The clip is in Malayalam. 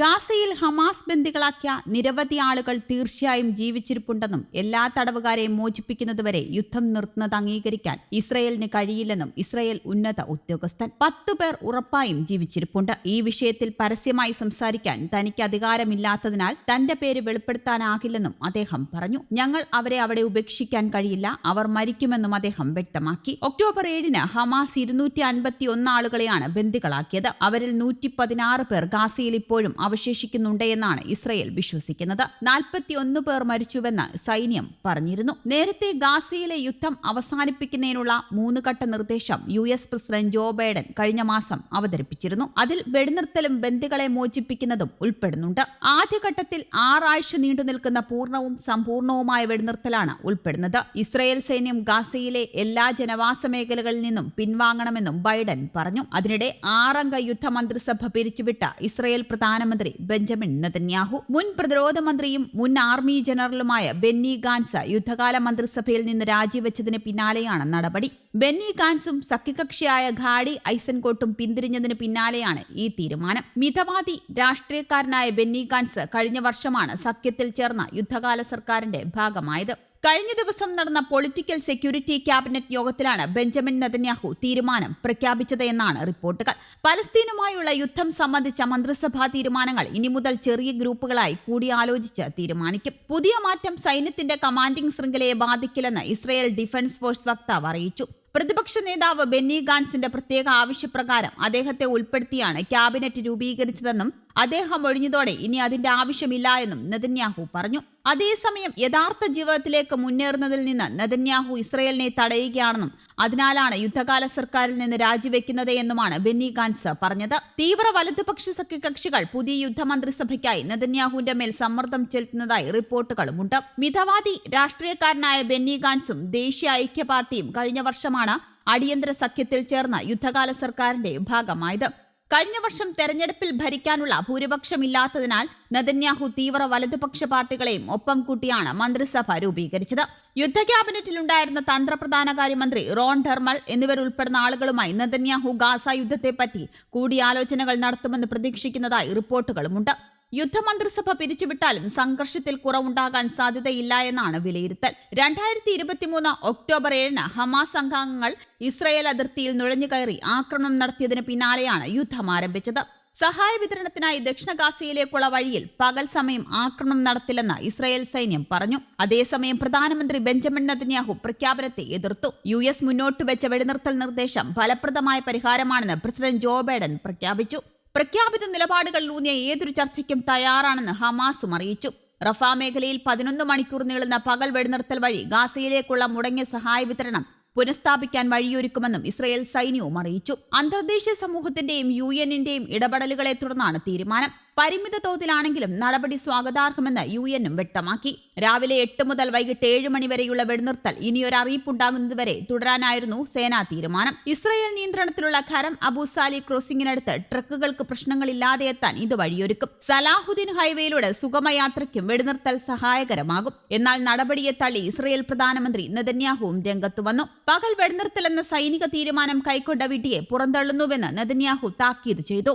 ഗാസയിൽ ഹമാസ് ബന്ദികളാക്കിയ നിരവധി ആളുകൾ തീർച്ചയായും ജീവിച്ചിരിപ്പുണ്ടെന്നും എല്ലാ തടവുകാരെയും മോചിപ്പിക്കുന്നതുവരെ യുദ്ധം നിർത്തുന്നത് അംഗീകരിക്കാൻ ഇസ്രയേലിന് കഴിയില്ലെന്നും ഇസ്രയേൽ ഉന്നത ഉദ്യോഗസ്ഥൻ പത്തു പേർ ഉറപ്പായും ജീവിച്ചിരിപ്പുണ്ട്. ഈ വിഷയത്തിൽ പരസ്യമായി സംസാരിക്കാൻ തനിക്ക് അധികാരമില്ലാത്തതിനാൽ തന്റെ പേര് വെളിപ്പെടുത്താനാകില്ലെന്നും അദ്ദേഹം പറഞ്ഞു. ഞങ്ങൾ അവരെ അവിടെ ഉപേക്ഷിക്കാൻ കഴിയില്ല. അവർ മരിക്കുമെന്നും അദ്ദേഹം വ്യക്തമാക്കി. ഒക്ടോബർ ഏഴിന് ഹമാസ് ഇരുന്നൂറ്റി അൻപത്തി ഒന്ന് ആളുകളെയാണ് ബന്ദികളാക്കിയത്. അവരിൽ നൂറ്റി പതിനാറ് പേർ ഗാസയിൽ ഇപ്പോഴും അവശേഷിക്കുന്നുണ്ട് എന്നാണ് ഇസ്രയേൽ വിശ്വസിക്കുന്നത്. നാൽപ്പത്തിയൊന്ന് പേർ മരിച്ചുവെന്ന് സൈന്യം പറഞ്ഞിരുന്നു. നേരത്തെ ഗാസയിലെ യുദ്ധം അവസാനിപ്പിക്കുന്നതിനുള്ള മൂന്ന് ഘട്ട നിർദ്ദേശം U S president Joe Biden കഴിഞ്ഞ മാസം അവതരിപ്പിച്ചിരുന്നു. അതിൽ വെടിനിർത്തലും ബന്ദികളെ മോചിപ്പിക്കുന്നതും ഉൾപ്പെടുന്നുണ്ട്. ആദ്യഘട്ടത്തിൽ ആറാഴ്ച നീണ്ടു നിൽക്കുന്ന പൂർണവും സമ്പൂർണവുമായ വെടിനിർത്തലാണ് ഉൾപ്പെടുന്നത്. ഇസ്രയേൽ സൈന്യം ഗാസയിലെ എല്ലാ ജനവാസ മേഖലകളിൽ നിന്നും പിൻവാങ്ങണമെന്നും ബൈഡൻ പറഞ്ഞു. അതിനിടെ ആറംഗ യുദ്ധമന്ത്രിസഭ പിരിച്ചുവിട്ട ഇസ്രയേൽ പ്രധാനമന്ത്രി ബെഞ്ചമിൻ നെതന്യാഹു മുൻ പ്രതിരോധ മന്ത്രിയും മുൻ ആർമി ജനറലുമായ ബെന്നി ഗാൻസ് യുദ്ധകാല മന്ത്രിസഭയിൽ നിന്ന് രാജിവെച്ചതിന് പിന്നാലെയാണ് നടപടി. ബെന്നി ഗാൻസും സഖ്യകക്ഷിയായ ഘാഡി ഐസൻകോട്ടും പിന്തിരിഞ്ഞതിന് പിന്നാലെയാണ് ഈ തീരുമാനം. മിതവാദി രാഷ്ട്രീയക്കാരനായ ബെന്നി ഗാൻസ് കഴിഞ്ഞ വർഷമാണ് സഖ്യത്തിൽ ചേർന്ന യുദ്ധകാല സർക്കാരിന്റെ ഭാഗമായത്. കഴിഞ്ഞ ദിവസം നടന്ന പൊളിറ്റിക്കൽ സെക്യൂരിറ്റി ക്യാബിനറ്റ് യോഗത്തിലാണ് ബെഞ്ചമിൻ നെതന്യാഹു തീരുമാനം പ്രഖ്യാപിച്ചത് എന്നാണ് റിപ്പോർട്ടുകൾ. പലസ്തീനുമായുള്ള യുദ്ധം സംബന്ധിച്ച മന്ത്രിസഭാ തീരുമാനങ്ങൾ ഇനി മുതൽ ചെറിയ ഗ്രൂപ്പുകളായി കൂടിയാലോചിച്ച് തീരുമാനിക്കും. പുതിയ മാറ്റം സൈന്യത്തിന്റെ കമാൻഡിംഗ് ശൃംഖലയെ ബാധിക്കില്ലെന്ന് ഇസ്രയേൽ ഡിഫൻസ് ഫോഴ്സ് വക്താവ് അറിയിച്ചു. പ്രതിപക്ഷ നേതാവ് ബെന്നി ഗാൻസിന്റെ പ്രത്യേക ആവശ്യപ്രകാരം അദ്ദേഹത്തെ ഉൾപ്പെടുത്തിയാണ് ക്യാബിനറ്റ് രൂപീകരിച്ചതെന്നും അദ്ദേഹം ഒഴിഞ്ഞതോടെ ഇനി അതിന്റെ ആവശ്യമില്ല എന്നും നെതന്യാഹു പറഞ്ഞു. അതേസമയം യഥാർത്ഥ ജീവിതത്തിലേക്ക് മുന്നേറുന്നതിൽ നിന്ന് നെതന്യാഹു ഇസ്രയേലിനെ തടയുകയാണെന്നും അതിനാലാണ് യുദ്ധകാല സർക്കാരിൽ നിന്ന് രാജിവെക്കുന്നത് എന്നുമാണ് ബെന്നി ഗാൻസ് പറഞ്ഞത്. തീവ്ര വലതുപക്ഷ സഖ്യ കക്ഷികൾ പുതിയ യുദ്ധമന്ത്രിസഭയ്ക്കായി നെതന്യാഹുവിന്റെ മേൽ സമ്മർദ്ദം ചെലുത്തുന്നതായി റിപ്പോർട്ടുകളുമുണ്ട്. മിതവാദി രാഷ്ട്രീയക്കാരനായ ബെന്നി ഗാൻസും ദേശീയ ഐക്യ പാർട്ടിയും കഴിഞ്ഞ വർഷമാണ് അടിയന്തര സഖ്യത്തിൽ ചേർന്ന യുദ്ധകാല സർക്കാരിന്റെ ഭാഗമായത്. കഴിഞ്ഞ വർഷം തെരഞ്ഞെടുപ്പിൽ ഭരിക്കാനുള്ള ഭൂരിപക്ഷമില്ലാത്തതിനാൽ നദന്യാഹു തീവ്ര വലതുപക്ഷ പാർട്ടികളെയും ഒപ്പം കൂട്ടിയാണ് മന്ത്രിസഭ രൂപീകരിച്ചത്. യുദ്ധ ക്യാബിനറ്റിലുണ്ടായിരുന്ന തന്ത്രപ്രധാനകാര്യമന്ത്രി റോൺ ധർമൽ എന്നിവരുൾപ്പെടുന്ന ആളുകളുമായി നദന്യാഹു ഗാസ യുദ്ധത്തെപ്പറ്റി കൂടിയാലോചനകൾ നടത്തുമെന്ന് പ്രതീക്ഷിക്കുന്നതായി റിപ്പോർട്ടുകളുമുണ്ട്. യുദ്ധമന്ത്രിസഭ പിരിച്ചുവിട്ടാലും സംഘർഷത്തിൽ കുറവുണ്ടാകാൻ സാധ്യതയില്ല എന്നാണ് വിലയിരുത്തൽ. രണ്ടായിരത്തി ഇരുപത്തിമൂന്ന് ഒക്ടോബർ ഏഴിന് ഹമാസ് അംഗാംഗങ്ങൾ ഇസ്രയേൽ അതിർത്തിയിൽ നുഴഞ്ഞുകയറി ആക്രമണം നടത്തിയതിന് പിന്നാലെയാണ് യുദ്ധം ആരംഭിച്ചത്. സഹായ വിതരണത്തിനായി ദക്ഷിണ ഗാസയിലേക്കുള്ള വഴിയിൽ പകൽ സമയം ആക്രമണം നടത്തില്ലെന്ന് ഇസ്രായേൽ സൈന്യം പറഞ്ഞു. അതേസമയം പ്രധാനമന്ത്രി ബെഞ്ചമിൻ നെതന്യാഹു പ്രഖ്യാപനത്തെ എതിർത്തു. യു എസ് മുന്നോട്ട് വെച്ച വെടിനിർത്തൽ നിർദ്ദേശം ഫലപ്രദമായ പരിഹാരമാണെന്ന് പ്രസിഡന്റ് ജോ ബൈഡൻ പ്രഖ്യാപിച്ചു. പ്രഖ്യാപിത നിലപാടുകളിൽ ഊന്നിയ ഏതൊരു ചർച്ചയ്ക്കും തയ്യാറാണെന്ന് ഹമാസും അറിയിച്ചു. റഫ മേഖലയിൽ പതിനൊന്ന് മണിക്കൂർ നീളുന്ന പകൽ വെടിനിർത്തൽ വഴി ഗാസയിലേക്കുള്ള മുടങ്ങിയ സഹായ വിതരണം പുനഃസ്ഥാപിക്കാൻ വഴിയൊരുക്കുമെന്നും ഇസ്രയേൽ സൈന്യവും അറിയിച്ചു. അന്തർദേശീയ സമൂഹത്തിന്റെയും യു എന്നിന്റെയും ഇടപെടലുകളെ തുടർന്നാണ് തീരുമാനം. പരിമിത തോതിലാണെങ്കിലും നടപടി സ്വാഗതാർഹമെന്ന് യു എന്നും വ്യക്തമാക്കി. രാവിലെ എട്ട് മുതൽ വൈകിട്ട് ഏഴ് മണിവരെയുള്ള വെടിനിർത്തൽ ഇനിയൊരു അറിയിപ്പുണ്ടാകുന്നതുവരെ തുടരാനായിരുന്നു സേനാ തീരുമാനം. ഇസ്രയേൽ നിയന്ത്രണത്തിലുള്ള ഖരം അബുസാലി ക്രോസിംഗിനടുത്ത് ട്രക്കുകൾക്ക് പ്രശ്നങ്ങളില്ലാതെ എത്താൻ ഇത് വഴിയൊരുക്കും. സലാഹുദ്ദീൻ ഹൈവേയിലൂടെ സുഗമയാത്രയ്ക്കും വെടിനിർത്തൽ സഹായകരമാകും. എന്നാൽ നടപടിയെ തള്ളി ഇസ്രയേൽ പ്രധാനമന്ത്രി നെതന്യാഹുവും രംഗത്തു വന്നു. പകൽ വെടിനിർത്തൽ എന്ന സൈനിക തീരുമാനം കൈക്കൊണ്ട വിട്ടിയെ പുറന്തള്ളുന്നുവെന്ന് നെതന്യാഹു താക്കീത് ചെയ്തു.